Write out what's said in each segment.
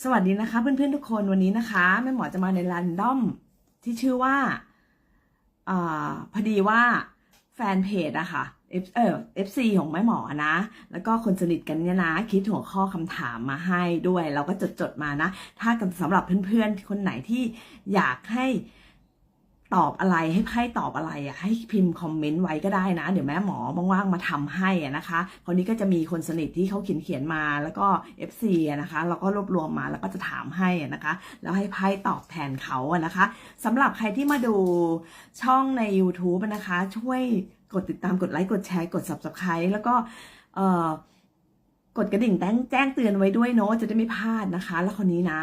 สวัสดีนะคะเพื่อนๆทุกคนวันนี้นะคะแม่หมอจะมาในรันดอมที่ชื่อว่าอพอดีว่าแฟนเพจอะคะ่ะ F เออ FC ของแม่หมอนะ แล้วก็คนสนิทกันเนี่ยนะ คิดหัวข้อคำถามมาให้ด้วย เราก็จดจดมานะ ถ้าสำหรับเพื่อนๆคนไหนที่อยากให้ ตอบอะไรให้ไพ่ตอบอะไรอะให้พิมพ์คอมเมนต์ไว้ก็ได้นะ เดี๋ยวแม่หมอว่างๆมาทำให้อะนะคะคนนี้ก็จะมีคนสนิทที่เขาเขียนเขียนมาแล้วก็ FC นะคะ เราก็รวบรวมมาแล้วก็จะถามให้นะคะ แล้วให้ไพ่ตอบแทนเขาอะนะคะสำหรับใครที่มาดูช่องใน YouTube นะคะ ช่วยกดติดตามกดไลค์กดแชร์กด Subscribe แล้วก็เอ่อกดกระดิ่งแจ้งแจ้งเตือนไว้ด้วยเนาะจะได้ไม่พลาดนะคะ แล้วคนนี้นะ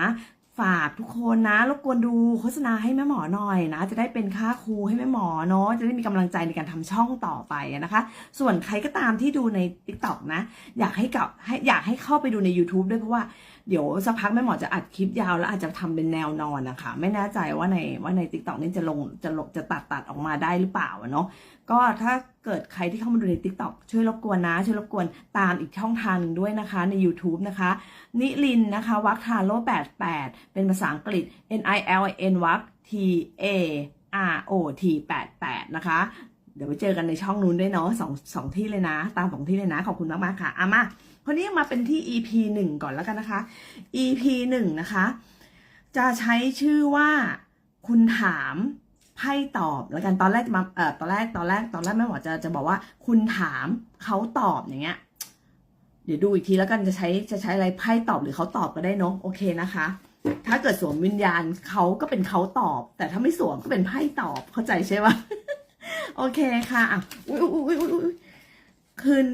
ฝากทุกคนนะรบกวนดูโฆษณาให้แม่หมอหน่อยนะ จะได้เป็นค่าครูให้แม่หมอเนาะจะได้มีกำลังใจในการทำช่องต่อไปนะคะ ส่วนใครก็ตามที่ดูใน t ิ k t o k นะ อยากให้กับให้อยากให้เข้าไปดูใน YouTube ด้วยเพราะว่า เดี๋ยวสักพักแม่หมอจะอัดคลิปยาวแล้วอาจจะทำเป็นแนวนอนนะคะ ไม่แน่ใจว่าในว่าใน TikTok นี่จะลงจะลงจะตัดตัดออกมาได้หรือเปล่าเนาะก็ถ้าเกิดใครที่เข้ามาดูใน TikTok ช่วยรบกวนนะ ช่วยรบกวนตามอีกช่องทางหนึ่งด้วยนะคะใน YouTube นะคะ นิลินนะคะวักทาโร่88 เป็นภาษาอังกฤษ N I L I N วัก T A R O T 88 นะคะ เดี๋ยวไปเจอกันในช่องนู้นด้วยเนาะสองสองที่เลยนะ ตามสองที่เลยนะ ขอบคุณมาก ๆ ค่ะอามา คนนี้มาเป็นที่ EP 1ก่อนแล้วกันนะคะ EP 1นะคะ จะใช้ชื่อว่าคุณถามไพ่ตอบแล้วกันตอนแรกมาเอ่อตอนแรกตอนแรกตอนแรกแม่หมอจะจะบอกว่า คุณถามเขาตอบอย่างเงี้ย เดี๋ยวดูอีกทีแล้วกันจะใช้จะใช้อะไรไพ่ตอบหรือเขาตอบก็ได้เนอะโอเคนะคะ ถ้าเกิดสวมวิญญาณเขาก็เป็นเขาตอบ แต่ถ้าไม่สวมก็เป็นไพ่ตอบเข้าใจใช่ไหมโอเคค่ะอะอุ้ยอุ้ยอุ้ยอุ้ย คืน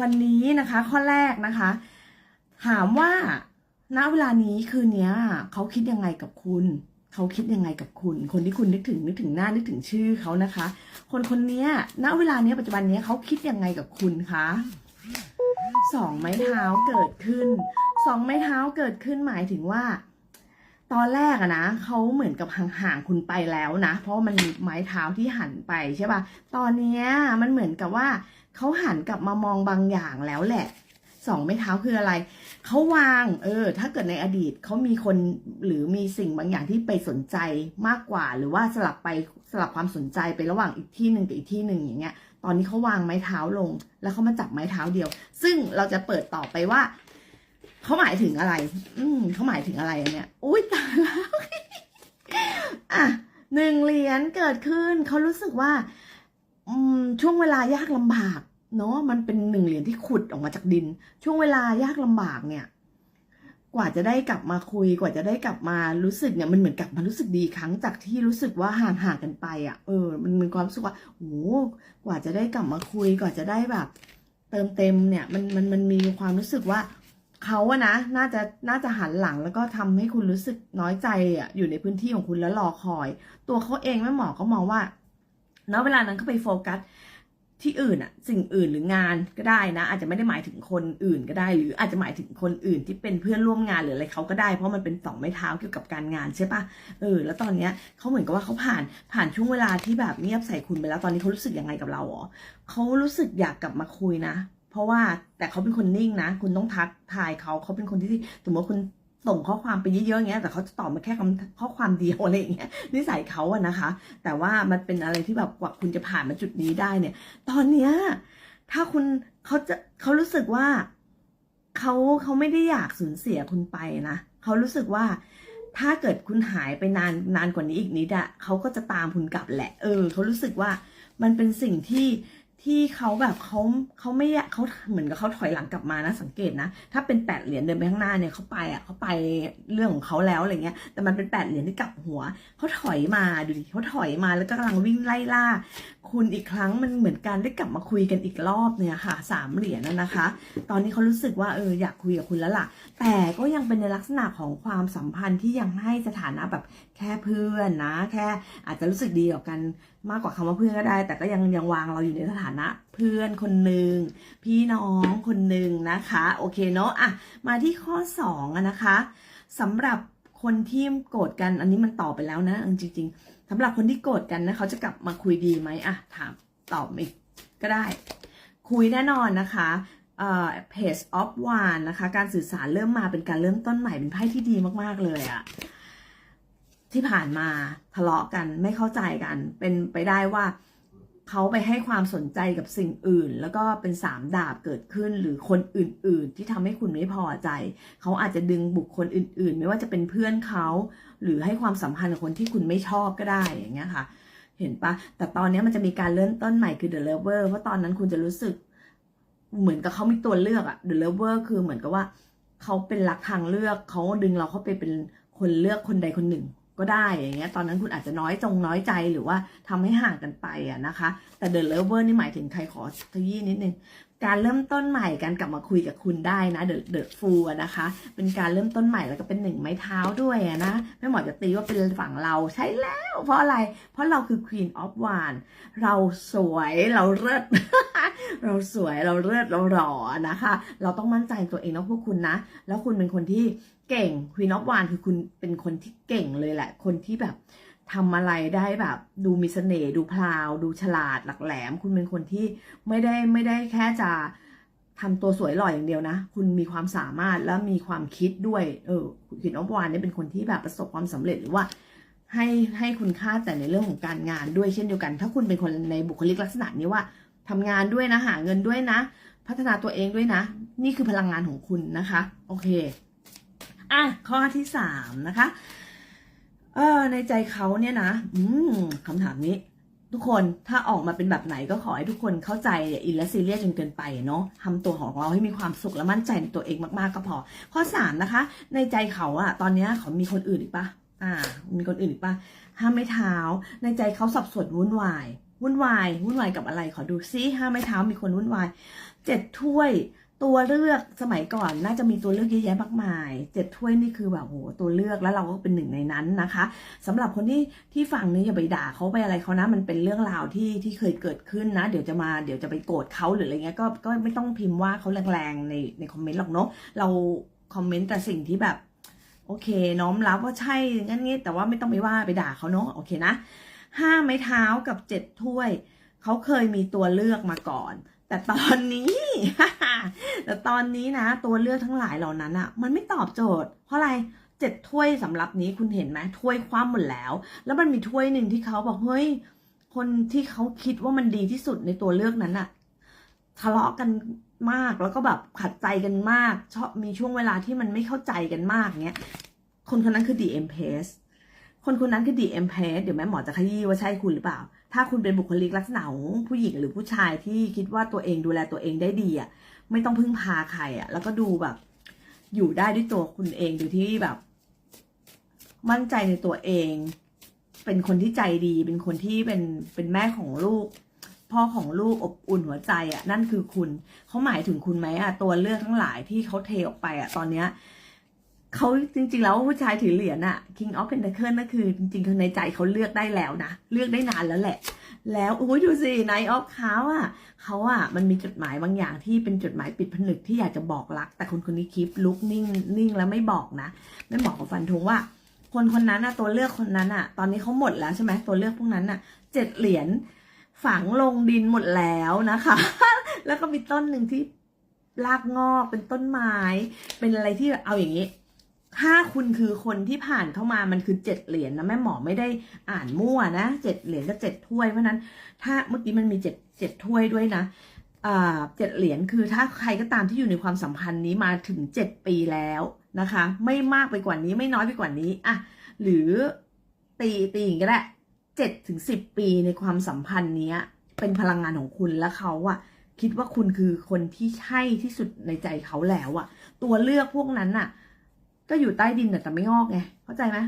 วันนี้นะคะ ข้อแรกนะคะ ถามว่าณเวลานี้คืนนี้เขาคิดยังไงกับคุณเขาคิดยังไงกับคุณ คนที่คุณนึกถึงนึกถึงหน้านึกถึงชื่อเขานะคะ คนคนนี้ณเวลานี้ปัจจุบันนี้เขาคิดยังไงกับคุณคะสองไม้เท้าเกิดขึ้นสองไม้เท้าเกิดขึ้นหมายถึงว่า ตอนแรกอะนะเขาเหมือนกับห่างๆคุณไปแล้วนะ เพราะมันมีไม้เท้าที่หันไปใช่ป่ะตอนนี้มันเหมือนกับว่า เขาหันกลับมามองบางอย่างแล้วแหละสองไม้เท้าคืออะไร เขาวาง เออ ถ้าเกิดในอดีตเขามีคนหรือมีสิ่งบางอย่างที่ไปสนใจมากกว่า หรือว่าสลับไปสลับความสนใจไประหว่างอีกที่หนึ่งกับอีกที่หนึ่งอย่างเงี้ย ตอนนี้เขาวางไม้เท้าลง แล้วเขามาจับไม้เท้าเดียว ซึ่งเราจะเปิดต่อไปว่าเขาหมายถึงอะไร อืมเขาหมายถึงอะไรอันเนี้ย อุ้ยตายแล้ว อะหนึ่งเหรียญเกิดขึ้น เขารู้สึกว่า อืม ช่วงเวลายากลำบาก เนาะมันเป็นหนึ่งเหรียญที่ขุดออกมาจากดิน ช่วงเวลายากลำบากเนี่ย กว่าจะได้กลับมาคุยกว่าจะได้กลับมารู้สึกเนี่ยมันเหมือนกลับมารู้สึกดีครั้งจากที่รู้สึกว่าห่างห่างกันไปอะเออ มันมีความรู้สึกว่าโอ้กว่าจะได้กลับมาคุยกว่าจะได้แบบ เติมเต็มเนี่ย มันมันมันมีความรู้สึกว่าเขาอะนะน่าจะน่าจะหันหลังแล้วก็ทำให้คุณรู้สึกน้อยใจอะอยู่ในพื้นที่ของคุณแล้วรอคอย ตัวเขาเองแม่หมอก็มองว่าณเวลานั้นเขาไปโฟกัส ที่อื่นอะสิ่งอื่นหรืองานก็ได้นะ อาจจะไม่ได้หมายถึงคนอื่นก็ได้ หรืออาจจะหมายถึงคนอื่นที่เป็นเพื่อนร่วมงานหรืออะไรเขาก็ได้ เพราะมันเป็นสองไม้เท้าเกี่ยวกับการงานใช่ปะเออแล้วตอนเนี้ยเขาเหมือนกับว่าเขาผ่านผ่านช่วงเวลาที่แบบเงียบใส่คุณไปแล้วตอนนี้เขารู้สึกยังไงกับเราอ๋อเขารู้สึกอยากกลับมาคุยนะ เพราะว่าแต่เขาเป็นคนนิ่งนะ คุณต้องทักทายเขาเขาเป็นคนที่สมมติว่าคุณ ส่งข้อความไปเยอะๆอย่างเงี้ย แต่เขาจะตอบมาแค่คำข้อความเดียวอะไรอย่างเงี้ยนิสัยเขาอะนะคะ แต่ว่ามันเป็นอะไรที่แบบกว่าคุณจะผ่านมาจุดนี้ได้เนี่ย ตอนเนี้ยถ้าคุณเขาจะเขารู้สึกว่าเขาเขาไม่ได้อยากสูญเสียคุณไปนะเขารู้สึกว่าถ้าเกิดคุณหายไปนานนานกว่านี้อีกนิดอะเขาก็จะตามคุณกลับแหละ เออเขารู้สึกว่ามันเป็นสิ่งที่ ที่เขาแบบเขาเขาไม่เขาเหมือนกับเขาถอยหลังกลับมานะสังเกตนะ ถ้าเป็นแปดเหรียญเดินไปข้างหน้าเนี่ยเขาไปอะเขาไปเรื่องของเขาแล้วอะไรเงี้ย แต่มันเป็นแปดเหรียญที่กลับหัวเขาถอยมาดูดิเขาถอยมาแล้วก็กำลังวิ่งไล่ล่า คุณอีกครั้งมันเหมือนการได้กลับมาคุยกันอีกรอบเนี่ยค่ะสามเหรียญนะนะคะ ตอนนี้เขารู้สึกว่าเอออยากคุยกับคุณแล้วล่ะ แต่ก็ยังเป็นในลักษณะของความสัมพันธ์ที่ยังให้สถานะแบบแค่เพื่อนนะ แค่อาจจะรู้สึกดีกับกัน มากกว่าคำว่าเพื่อนก็ได้ แต่ก็ยังยังวางเราอยู่ในสถานะ เพื่อนคนหนึ่งพี่น้องคนหนึ่งนะคะ โอเคเนาะอะมาที่ข้อสองนะคะสำหรับคนที่โกรธกันอันนี้มันตอบไปแล้วนะจริง ๆสำหรับคนที่โกรธกันนะเขาจะกลับมาคุยดีไหมอะถามตอบอีกก็ได้ คุยแน่นอนนะคะเอ่อ page of one นะคะ การสื่อสารเริ่มมาเป็นการเริ่มต้นใหม่เป็นไพ่ที่ดีมาก ๆ เลยอะ ที่ผ่านมาทะเลาะกันไม่เข้าใจกัน เป็นไปได้ว่าเขาไปให้ความสนใจกับสิ่งอื่น แล้วก็เป็นสามดาบเกิดขึ้นหรือคนอื่น ๆ ที่ทำให้คุณไม่พอใจ เขาอาจจะดึงบุคคลอื่น ๆ ไม่ว่าจะเป็นเพื่อนเขา หรือให้ความสัมพันธ์กับคนที่คุณไม่ชอบก็ได้อย่างเงี้ยค่ะ เห็นปะแต่ตอนนี้มันจะมีการเริ่มต้นใหม่คือ The Lover เพราะตอนนั้นคุณจะรู้สึก เหมือนกับเขามีตัวเลือกอะ The Lover คือเหมือนกับว่าเขาเป็นรักทางเลือกเขาดึงเราเข้าไปเป็นคนเลือกคนใดคนหนึ่ง ก็ได้อย่างเงี้ยตอนนั้นคุณอาจจะน้อยจงน้อยใจหรือว่าทำให้ห่างกันไปอะนะคะ แต่เดอะเลเวอร์นี่หมายถึงใครขอทยี้นิดนึง การเริ่มต้นใหม่การกลับมาคุยกับคุณได้นะ The The Fool อะนะคะ เป็นการเริ่มต้นใหม่แล้วก็เป็นหนึ่งไม้เท้าด้วยนะแม่หมอจะตีว่าเป็นฝั่งเราใช่แล้ว เพราะอะไร เพราะเราคือ Queen of w a n เราสวยเราเลิศเราสวยเราเลิศเราหล่อนะคะ เราต้องมั่นใจตัวเองนะพวกคุณนะ แล้วคุณเป็นคนที่เก่ง Queen of w a n คือคุณเป็นคนที่เก่งเลยแหละ คนที่แบบ ทำอะไรได้แบบ ดูมีเสน่ห์ดูพลาว ดูฉลาดหลักแหลม คุณเป็นคนที่ไม่ได้ไม่ได้แค่จะทำตัวสวยหล่ออย่างเดียวนะ คุณมีความสามารถและมีความคิดด้วย เออคุณออฟวานเนี่ยเป็นคนที่แบบประสบความสำเร็จหรือว่า ให้ให้คุณค่าแต่ในเรื่องของการงานด้วยเช่นเดียวกัน ถ้าคุณเป็นคนในบุคลิกลักษณะนี้ว่าทำงานด้วยนะหาเงินด้วยนะ พัฒนาตัวเองด้วยนะ นี่คือพลังงานของคุณนะคะ โอเค อะข้อที่สามนะคะ เออในใจเขาเนี่ยนะ อืมคำถามนี้ ทุกคนถ้าออกมาเป็นแบบไหนก็ขอให้ทุกคนเข้าใจอย่าอินและซีเรียสจนเกินไปเนาะทำตัวของเราให้มีความสุขและมั่นใจในตัวเองมากๆก็พอ ข้อสามนะคะ ในใจเขาอะตอนนี้เขามีคนอื่นอีกปะอ่า มีคนอื่นอีกปะห้ามไม่เท้า ในใจเขาสับสนวุ่นวายวุ่นวายวุ่นวายกับอะไรขอดูซิห้ามไม่เท้ามีคนวุ่นวายเจ็ดถ้วย ตัวเลือกสมัยก่อนน่าจะมีตัวเลือกเยอะแยะมากมายเจ็ดถ้วยนี่คือแบบโหตัวเลือกแล้วเราก็เป็นหนึ่งในนั้นนะคะสำหรับคนที่ที่ฟังนี้อย่าไปด่าเขาไปอะไรเขานะมันเป็นเรื่องราวที่ที่เคยเกิดขึ้นนะ เดี๋ยวจะมาเดี๋ยวจะไปโกรธเขาหรืออะไรเงี้ยก็ก็ไม่ต้องพิมพ์ว่าเขาแรงๆในในคอมเมนต์หรอกเนาะเราคอมเมนต์แต่สิ่งที่แบบ โอเค น้อมรับว่าใช่งั้นงี้แต่ว่าไม่ต้องไปว่าไปด่าเขาเนาะโอเคนะห้าไม้เท้ากับเจ็ดถ้วยเขาเคยมีตัวเลือกมาก่อน แต่ตอนนี้ แต่ตอนนี้นะ ตัวเลือกทั้งหลายเหล่านั้นอะมันไม่ตอบโจทย์ เพราะอะไรเจ็ดถ้วยสำหรับนี้คุณเห็นไหมถ้วยคว่ำหมดแล้ว แล้วมันมีถ้วยหนึ่งที่เขาบอกเฮ้ยคนที่เขาคิดว่ามันดีที่สุดในตัวเลือกนั้นอะทะเลาะกันมากแล้วก็แบบขัดใจกันมากชอบมีช่วงเวลาที่มันไม่เข้าใจกันมากเงี้ยคนคนนั้นคือ DM p a c e คนคนนั้นคือ DM p a c e เดี๋ยวแม่หมอจะขยี้ว่าใช่คุณหรือเปล่า ถ้าคุณเป็นบุคลิกลักษณะของผู้หญิงหรือผู้ชายที่คิดว่าตัวเองดูแลตัวเองได้ดีอะ ไม่ต้องพึ่งพาใครอะ แล้วก็ดูแบบ อยู่ได้ด้วยตัวคุณเองโดยที่แบบ มั่นใจในตัวเอง เป็นคนที่ใจดี เป็นคนที่เป็นเป็นแม่ของลูก พ่อของลูกอบอุ่นหัวใจอะ นั่นคือคุณเขาหมายถึงคุณไหมอะ ตัวเลือกทั้งหลายที่เขาเทออกไปอะ ตอนเนี้ย เขาจริง ๆ แล้วผู้ชายถือเหรียญอะ King of Pentacle นั่นคือ จริงๆในใจเขาเลือกได้แล้วนะ เลือกได้นานแล้วแหละ แล้วอุ้ยดูสิ Knight of เขาอะเขาอะมันมีจดหมายบางอย่างที่เป็นจดหมายปิดผนึกที่อยากจะบอกรัก แต่คนคนนี้คลิปลุกนิ่งนิ่งแล้วไม่บอกนะ ไม่บอกกับฟันธงว่า คนคนนั้นอะตัวเลือกคนนั้นอะตอนนี้เขาหมดแล้วใช่ไหมตัวเลือกพวกนั้นอะเจ็ดเหรียญฝังลงดินหมดแล้วนะคะ แล้วก็มีต้นหนึ่งที่รากงอกเป็นต้นไม้ เป็นอะไรที่เอาอย่างนี้ ถ้าคุณคือคนที่ผ่านเข้ามามันคือเจ็ดเหรียญนะแม่หมอไม่ได้อ่านมั่วนะเจ็ดเหรียญก็เจ็ดถ้วยเพราะนั้น ถ้าเมื่อกี้มันมีเจ็ดเจ็ดถ้วยด้วยนะเจ็ดเหรียญคือถ้าใครก็ตามที่อยู่ในความสัมพันธ์นี้มาถึงเจ็ดปีแล้วนะคะ ไม่มากไปกว่านี้ไม่น้อยไปกว่านี้อะหรือตีตีอย่างก็ได้เจ็ดถึงสิบปีในความสัมพันธ์นี้เป็นพลังงานของคุณแล้วเขาอะคิดว่าคุณคือคนที่ใช่ที่สุดในใจเขาแล้วอะตัวเลือกพวกนั้นอะ ก็อยู่ใต้ดินแต่ไม่งอกไงเข้าใจไหม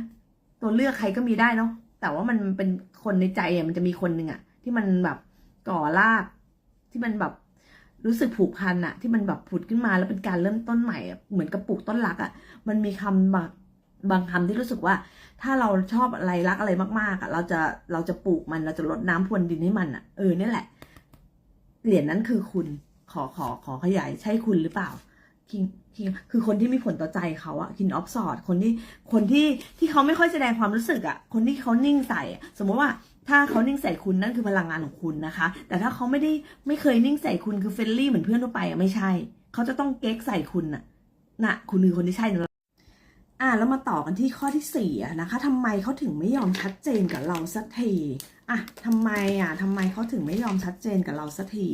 ตัวเลือกใครก็มีได้เนาะแต่ว่ามันเป็นคนในใจอะมันจะมีคนหนึ่งอะ ที่มันแบบก่อรากที่มันแบบรู้สึกผูกพันอะที่มันแบบผุดขึ้นมาแล้วเป็นการเริ่มต้นใหม่อะเหมือนกับปลูกต้นรักอะมันมีคำแบบบางคำที่รู้สึกว่า ถ้าเราชอบอะไรรักอะไรมากๆอะเราจะเราจะปลูกมันเราจะรดน้ำพรวนดินให้มันอะเออเนี่ยแหละเหรียญนั้นคือคุณขอขอขอขยายใช่คุณหรือเปล่าคิง คือคนที่มีผลต่อใจเขาอะคินออฟสอดคนที่คนที่ที่เขาไม่ค่อยแสดงความรู้สึกอะคนที่เขานิ่งใส่สมมติว่าถ้าเขานิ่งใส่คุณนั่นคือพลังงานของคุณนะคะ แต่ถ้าเขาไม่ได้ไม่เคยนิ่งใส่คุณคือเฟรนลี่เหมือนเพื่อนทั่วไปอะไม่ใช่ เขาจะต้องเก๊กใส่คุณน่ะน่ะคุณคือคนที่ใช่นะอะแล้วมาต่อกันที่ข้อที่สี่นะคะทำไมเขาถึงไม่ยอมชัดเจนกับเราสักทีอะทำไมอะทำไมเขาถึงไม่ยอมชัดเจนกับเราสักที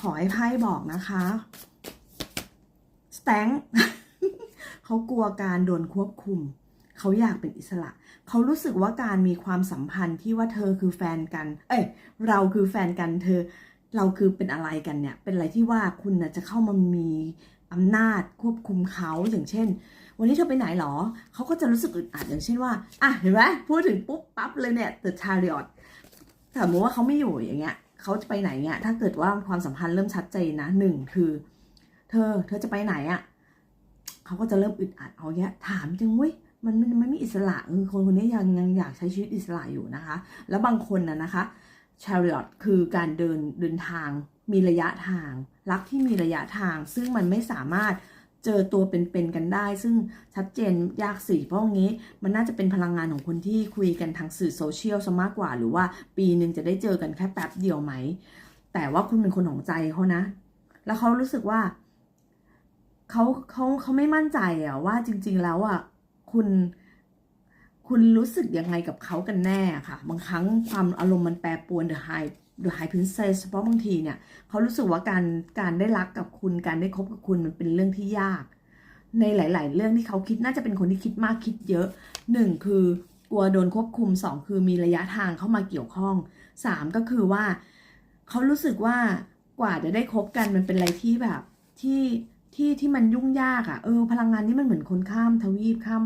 ขอให้ไพ่บอกนะคะ แตงเขากลัวการโดนควบคุม เขาอยากเป็นอิสระ เขารู้สึกว่าการมีความสัมพันธ์ที่ว่าเธอคือแฟนกัน เอ้ย เราคือแฟนกันเธอ เราคือเป็นอะไรกันเนี่ย เป็นอะไรที่ว่าคุณนะจะเข้ามามีอำนาจควบคุมเขาอย่างเช่น วันนี้เธอไปไหนหรอ เขาก็จะรู้สึกอึดอัดอย่างเช่นว่า อะเห็นไหมพูดถึงปุ๊บปั๊บเลยเนี่ย The Chariot สมมติว่าเขาไม่อยู่อย่างเงี้ยเขาจะไปไหนเงี้ย ถ้าเกิดว่าความสัมพันธ์เริ่มชัดเจนนะหนึ่งคือ เธอ เธอจะไปไหนอะ่ะเขาก็จะเริ่มอึดอัดเอาเงี้ยถามจังเว้ยมันมันมันไม่อิสระเออคนคนนี้ยังยังอยากใช้ชีวิตอิสระอยู่นะคะ แล้วบางคนนะนะคะ chariot คือการเดินเดินทางมีระยะทาง รักที่มีระยะทาง ซึ่งมันไม่สามารถเจอตัวเป็นๆกันได้ ซึ่งชัดเจนยากสิเพราะงี้ มันน่าจะเป็นพลังงานของคนที่คุยกันทางสื่อโซเชียลซะมากกว่า หรือว่าปีหนึ่งจะได้เจอกันแค่แป๊บเดียวไหม แต่ว่าคุณเป็นคนของใจเขานะ แล้วเขารู้สึกว่า เขาเขาเขาไม่มั่นใจอะว่าจริง ๆ แล้วอะคุณคุณรู้สึกยังไงกับเขากันแน่ค่ะ บางครั้งความอารมณ์มันแปรปรวน the high the high princess เพราะบางทีเนี่ยเขารู้สึกว่าการการได้รักกับคุณการได้คบกับคุณมันเป็นเรื่องที่ยาก ในหลาย ๆ เรื่องที่เขาคิดน่าจะเป็นคนที่คิดมากคิดเยอะหนึ่งคือกลัวโดนควบคุมสองคือมีระยะทางเข้ามาเกี่ยวข้องสามก็คือว่าเขารู้สึกว่ากว่าจะได้คบกันมันเป็นอะไรที่แบบที่ ที่ที่มันยุ่งยากอะ่ะเออ พลังงานนี้มันเหมือนคนข้ามทวีปข้าม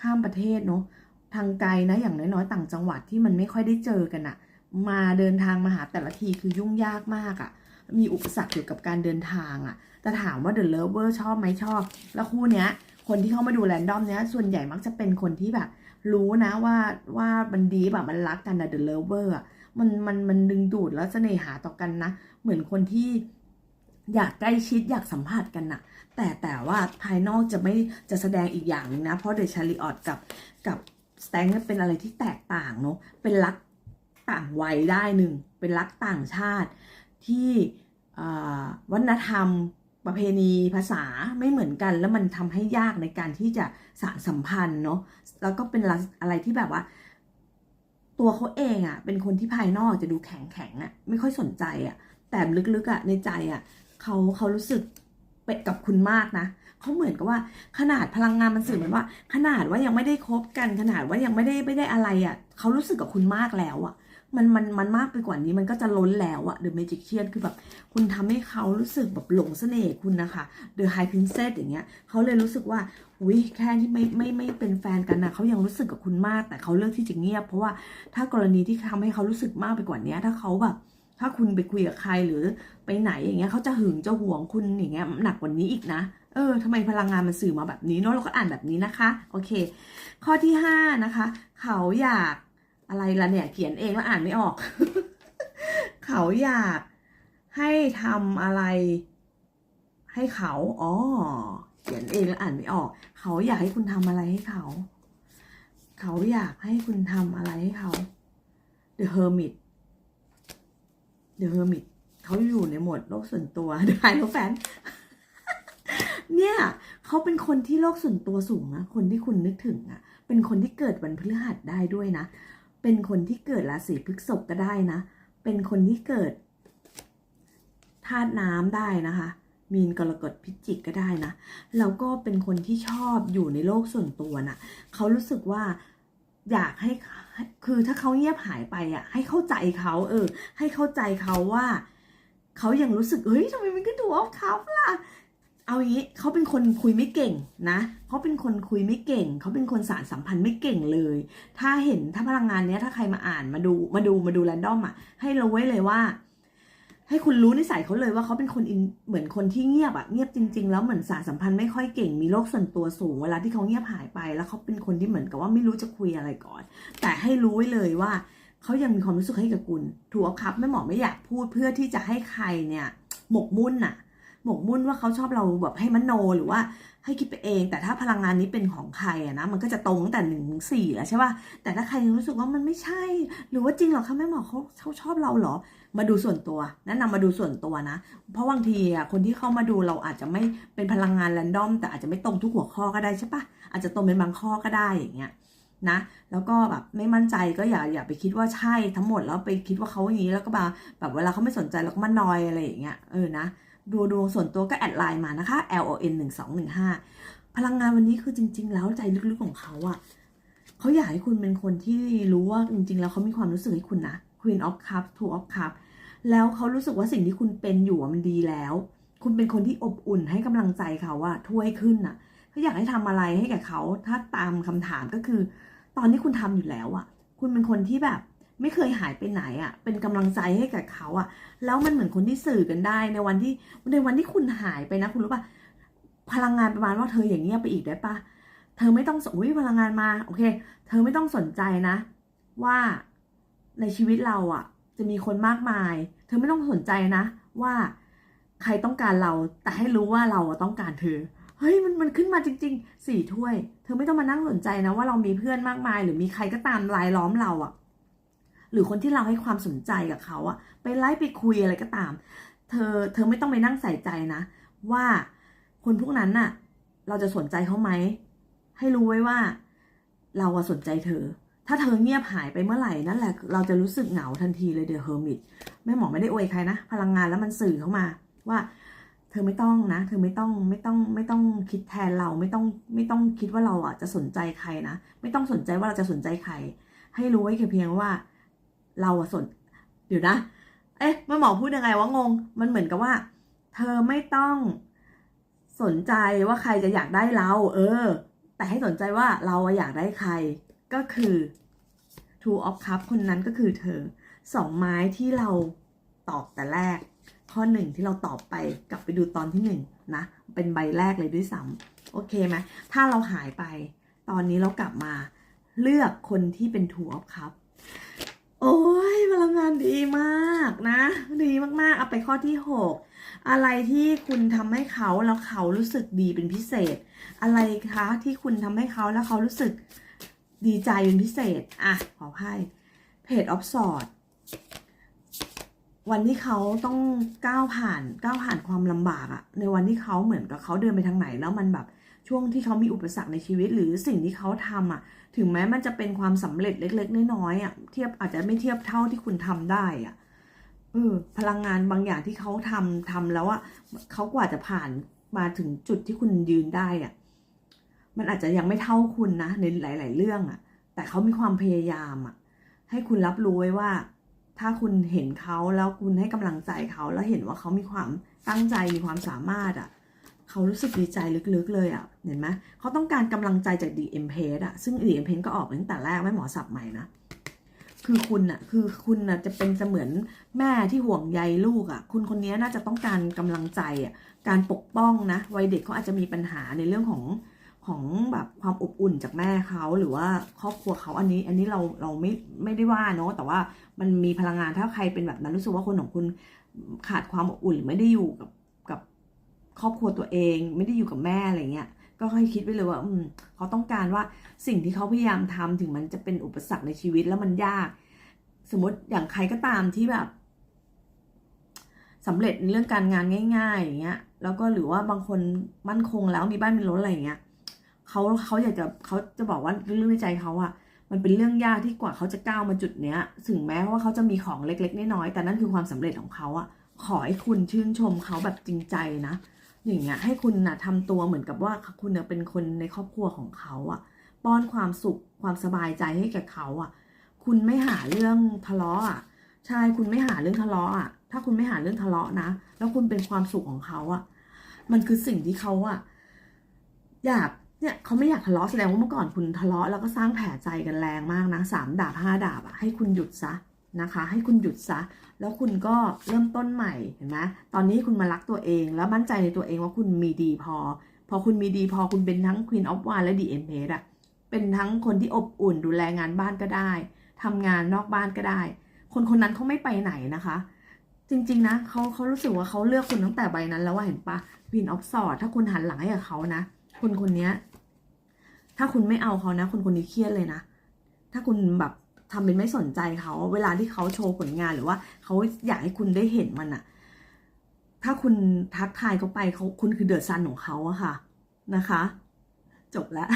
ข้ามประเทศเนาะทางไกลนะอย่างน้อยๆ ต่างจังหวัดที่มันไม่ค่อยได้เจอกันอะ่ะ มาเดินทางมาหาแต่ละทีคือยุ่งยากมากอะ่ะ มีอุปสรรคเกี่ยวกับการเดินทางอะ่ะแต่ถามว่าเดอะเลเวอร์ชอบไหมชอบ แล้วคู่เนี้ย คนที่เข้ามาดูแรนดอมเนี้ยส่วนใหญ่มักจะเป็นคนที่แบบ รู้นะว่าว่ามันดีแบบมันรักกันนะเดอะเลเวอร์มันมันมันดึงดูดแล้วเสน่หาต่อกันนะ เหมือนคนที่อยากใกล้ชิดอยากสัมผัสกันน่ะ แต่แต่ว่าภายนอกจะไม่จะแสดงอีกอย่างหนึงนะ เพราะเดชาริออตกับกับสแตงเนี่ยเป็นอะไรที่แตกต่างเนาะเป็นรักต่างวัยได้หนึ่งเป็นรักต่างชาติที่วัฒนธรรมประเพณีภาษาไม่เหมือนกัน แล้วมันทำให้ยากในการที่จะสานสัมพันธ์เนาะแล้วก็เป็นอะไรที่แบบว่า ตัวเขาเองอะ่ะ เป็นคนที่ภายนอกจะดูแข็งแข็งอะ่ะไม่ค่อยสนใจอะ่ะแต่ลึกๆอะ่ะในใจอะ่ะเขาเขารู้สึก เป็นกับคุณมากนะเขาเหมือนกับว่าขนาดพลังงานมันสื่อเหมือนว่า ขนาดว่ายังไม่ได้คบกันขนาดว่ายังไม่ได้ไม่ได้อะไรอะ่ะเขารู้สึกกับคุณมากแล้วอะ่ะมันมันมันมากไปกว่านี้มันก็จะล้นแล้วอะ The Magician คือแบบ คุณทำให้เขารู้สึกแบบหลงเสน่ห์คุณนะคะ The High Princess อย่างเงี้ยเขาเลยรู้สึกว่าอุ้ยแค่ที่ไม่ไม่ไม่เป็นแฟนกันนะเขายังรู้สึกกับคุณมากแต่เขาเลือกที่จะเงียบ เพราะว่าถ้ากรณีที่ทำให้เขารู้สึกมากไปกว่านี้ถ้าเขาแบบ ถ้าคุณไปคุยกับใครหรือไปไหนอย่างเงี้ยเขาจะหึงจะหวงคุณอย่างเงี้ยหนักกว่านี้อีกนะ เออทำไมพลังงานมันสื่อมาแบบนี้เนาะเราก็อ่านแบบนี้นะคะ โอเค ข้อที่ห้านะคะ เขาอยากอะไรละเนี่ย เขียนเองแล้วอ่านไม่ออก เขาอยากให้ทำอะไร ให้เขาอ๋อเขียนเองแล้วอ่านไม่ออก เขาอยากให้คุณทำอะไรให้เขา เขาอยากให้คุณทำอะไรให้เขา The Hermit The Hermit เขาอยู่ในโหมดโลกส่วนตัว The High แฟน เนี่ยเขาเป็นคนที่โลกส่วนตัวสูงนะคนที่คุณนึกถึงอะเป็นคนที่เกิดวันพฤหัสได้ด้วยนะ เป็นคนที่เกิดราศีพฤษภก็ได้นะ เป็นคนที่เกิดธาตุน้ำได้นะคะ มีนกรกฎพิจิกก็ได้นะ แล้วก็เป็นคนที่ชอบอยู่ในโลกส่วนตัวน่ะเขารู้สึกว่าอยากให้ คือถ้าเขาเงียบหายไปอะ ให้เข้าใจเขาเออ ให้เข้าใจเขาว่าเขายังรู้สึกเฮ้ยทำไมมันก็ดูออฟคัพล่ะเอาอย่างนี้เขาเป็นคนคุยไม่เก่งนะเขาเป็นคนคุยไม่เก่งเขาเป็นคนสารสัมพันธ์ไม่เก่งเลย ถ้าเห็นถ้าพลังงานเนี้ยถ้าใครมาอ่านมาดูมาดูมาดูแรนดอมอะให้เราไว้เลยว่า ให้คุณรู้นิสัยเขาเลยว่าเขาเป็นคนอินเหมือนคนที่เงียบอะเงียบจริง ๆ แล้วเหมือนสารสัมพันธ์ไม่ค่อยเก่งมีโรคส่วนตัวสูง เวลาที่เขาเงียบหายไป แล้วเขาเป็นคนที่เหมือนกับว่าไม่รู้จะคุยอะไรก่อน แต่ให้รู้ไว้เลยว่าเขายังมีความรู้สึกให้กับคุณถูกครับแม่หมอไม่อยากพูดเพื่อที่จะให้ใครเนี่ย หมกมุ่นน่ะ หมกมุ่นว่าเขาชอบเราแบบให้มโนหรือว่า ให้คิดไปเอง แต่ถ้าพลังงานนี้เป็นของใครอะนะมันก็จะตรงตั้งแต่หนึ่งถึงสี่แล้วใช่ป่ะแต่ถ้าใครยังรู้สึกว่ามันไม่ใช่ หรือว่าจริงเหรอคะแม่หมอเขาเขาชอบเราเหรอ มาดูส่วนตัวแนะนำมาดูส่วนตัวนะ เพราะบางทีอะคนที่เข้ามาดูเราอาจจะไม่เป็นพลังงานแรนดอม แต่อาจจะไม่ตรงทุกหัวข้อก็ได้ใช่ป่ะอาจจะตรงเป็นบางข้อก็ได้อย่างเงี้ยนะแล้วก็แบบไม่มั่นใจก็อย่าอย่าไปคิดว่าใช่ทั้งหมดแล้วไปคิดว่าเขาอย่างนี้แล้วก็มาแบบเวลาเขาไม่สนใจเราก็มานอยอะไรอย่างเงี้ยเออนะ ดูดวงส่วนตัวก็แอดไลน์มานะคะ L O N 1 2 1 5 พลังงานวันนี้คือจริง ๆ แล้วใจลึกๆของเขาอะเขาอยากให้คุณเป็นคนที่รู้ว่าจริง ๆ แล้วเขามีความรู้สึกให้คุณนะ Queen of Cups Two of Cups แล้วเขารู้สึกว่าสิ่งที่คุณเป็นอยู่มันดีแล้ว คุณเป็นคนที่อบอุ่นให้กำลังใจเขาว่าถ้วยขึ้นอะเขาอยากให้ทำอะไรให้กับเขาถ้าตามคำถามก็คือ ตอนที่คุณทำอยู่แล้วอะคุณเป็นคนที่แบบ ไม่เคยหายไปไหนอะเป็นกำลังใจให้กับเขาอะแล้วมันเหมือนคนที่สื่อกันได้ ในวันที่ในวันที่คุณหายไปนะคุณรู้ปะพลังงานประมาณว่าเธออย่างเงี้ยไปอีกได้ปะเธอไม่ต้องสอุ้ยพลังงานมาโอเค เธอไม่ต้องสนใจนะ ว่าในชีวิตเราอะจะมีคนมากมาย เธอไม่ต้องสนใจนะ ว่าใครต้องการเราแต่ให้รู้ว่าเราต้องการเธอเฮ้ยมันมันขึ้นมาจริงๆสี่ถ้วย เธอไม่ต้องมานั่งสนใจนะว่าเรามีเพื่อนมากมาย หรือมีใครก็ตามรายล้อมเราอะ หรือคนที่เราให้ความสนใจกับเขาอะไปไลฟ์ไปคุยอะไรก็ตาม เธอเธอไม่ต้องไปนั่งใส่ใจนะ ว่าคนพวกนั้นน่ะ เราจะสนใจเขาไหม ให้รู้ไว้ว่า เราอะสนใจเธอ ถ้าเธอเงียบหายไปเมื่อไหร่นั่นแหละ เราจะรู้สึกเหงาทันทีเลยเดอะเฮอร์มิตแม่หมอไม่ได้อวยใครนะ พลังงานแล้วมันสื่อเข้ามาว่าเธอไม่ต้องนะ เธอไม่ต้องไม่ต้องไม่ต้องคิดแทนเราไม่ต้องไม่ต้องคิดว่าเราอะจะสนใจใครนะ ไม่ต้องสนใจว่าเราจะสนใจใคร ให้รู้ไว้แค่เพียงว่า เราอะสนเดี๋ยวนะ เอ๊ะแม่หมอพูดยังไงวะงง มันเหมือนกับว่า เธอไม่ต้องสนใจว่าใครจะอยากได้เรา เออ แต่ให้สนใจว่าเราอะอยากได้ใคร ก็คือ two of cup คนนั้นก็คือเธอสองไม้ที่เราตอบแต่แรก ข้อหนึ่งที่เราตอบไปกลับไปดูตอนที่หนึ่งนะ เป็นใบแรกเลยด้วยซ้ำโอเคไหมถ้าเราหายไป ตอนนี้เรากลับมาเลือกคนที่เป็น two of cup โอ้ยพลังงานดีมากนะ ดีมากๆ เอาไปข้อที่ 6 อะไรที่คุณทำให้เขาแล้วเขารู้สึกดีเป็นพิเศษ อะไรคะที่คุณทำให้เขาแล้วเขารู้สึกดีใจเป็นพิเศษ อะ ขอไพ่เพจออฟสอดวันที่เขาต้องก้าวผ่านก้าวผ่านความลำบากอะในวันที่เขาเหมือนกับเขาเดินไปทางไหน แล้วมันแบบช่วงที่เขามีอุปสรรคในชีวิต หรือสิ่งที่เขาทำอะ ถึงแม้มันจะเป็นความสำเร็จเล็ก ๆ น้อยๆอะเทียบอาจจะไม่เทียบเท่าที่คุณทำได้อะเออพลังงานบางอย่างที่เขาทำทำแล้วอะเขากว่าจะผ่านมาถึงจุดที่คุณยืนได้อะมันอาจจะยังไม่เท่าคุณนะในหลาย ๆ เรื่องอะ แต่เขามีความพยายามอะ ให้คุณรับรู้ไว้ว่า ถ้าคุณเห็นเขาแล้วคุณให้กำลังใจเขาแล้วเห็นว่าเขามีความตั้งใจมีความสามารถอะเขารู้สึกดีใจลึกๆเลยอะ่ะ เห็นไหมเขาต้องการกำลังใจจาก DM p a g e อะซึ่ง DM p a g e ก็ออกมาตั้งแต่แรกไม่หมอสับใหม่นะ คือคุณอะคือคุณอะจะเป็นเสมือนแม่ที่ห่วงใยลูกอะคุณคนนี้น่าจะต้องการกำลังใจอะการปกป้องนะวัยเด็กเขาอาจจะมีปัญหาในเรื่องของของแบบความอบอุ่นจากแม่เขาหรือว่าครอบครัวเขาอันนี้ อันนี้เราเราไม่ไม่ได้ว่าเนาะแต่ว่ามันมีพลังงานถ้าใครเป็นแบบนั้นรู้สึกว่าคนของคุณขาดความอบอุ่นหรือไม่ได้อยู่กับกับครอบครัวตัวเอง ไม่ได้อยู่กับแม่อะไรเงี้ย ก็ค่อยคิดไว้เลยว่า อืมเขาต้องการว่าสิ่งที่เขาพยายามทำถึงมันจะเป็นอุปสรรคในชีวิตแล้วมันยาก สมมติอย่างใครก็ตามที่แบบสำเร็จในเรื่องการงานง่าย ๆ อย่างเงี้ย แล้วก็หรือว่าบางคนมั่นคงแล้วมีบ้านมีรถอะไรอย่างเงี้ยเขาเขาอยากจะเขาจะบอกว่าเรื่องในใจเขาอะมันเป็นเรื่องยากที่กว่าเขาจะก้าวมาจุดเนี้ย ถึงแม้ว่าเขาจะมีของเล็กๆน้อยๆแต่นั่นคือความสำเร็จของเขาอะขอให้คุณชื่นชมเขาแบบจริงใจนะ อย่างเงี้ยให้คุณนะทำตัวเหมือนกับว่าคุณเป็นคนในครอบครัวของเขาอะป้อนความสุขความสบายใจให้แก่เขาอะคุณไม่หาเรื่องทะเลาะอะใช่คุณไม่หาเรื่องทะเลาะอะถ้าคุณไม่หาเรื่องทะเลาะนะ แล้วคุณเป็นความสุขของเขาอะมันคือสิ่งที่เขาอะอยากเนี่ยเขาไม่อยากทะเลาะแสดงว่าเมื่อก่อนคุณทะเลาะแล้วก็สร้างแผลใจกันแรงมากนะสามดาบห้าดาบอะให้คุณหยุดซะ นะคะ ให้คุณหยุดซะ แล้วคุณก็เริ่มต้นใหม่เห็นไหมตอนนี้คุณมารักตัวเองแล้วมั่นใจในตัวเองว่าคุณมีดีพอ พอคุณมีดีพอคุณเป็นทั้ง Queen of w a n d และ The Empress อะเป็นทั้งคนที่อบอุ่นดูแลงานบ้านก็ได้ทำงานนอกบ้านก็ได้ คนคนนั้นเขาไม่ไปไหนนะคะ จริง ๆ นะเขาเขารู้สึกว่าเขาเลือกคุณตั้งแต่ใบนั้นแล้วว่าเห็นปะ Queen of Swords ถ้าคุณหันหลังให้กับเขานะ คนคนนี้ถ้าคุณไม่เอาเขานะ คนคนนี้เครียดเลยนะ ถ้าคุณแบบ ทำเป็นไม่สนใจเขา เวลาที่เขาโชว์ผลงานหรือว่าเขาอยากให้คุณได้เห็นมันอะถ้าคุณทักทายเขาไปเขาคุณคือเดือดซันของเขาอะค่ะนะคะ จบแล้ว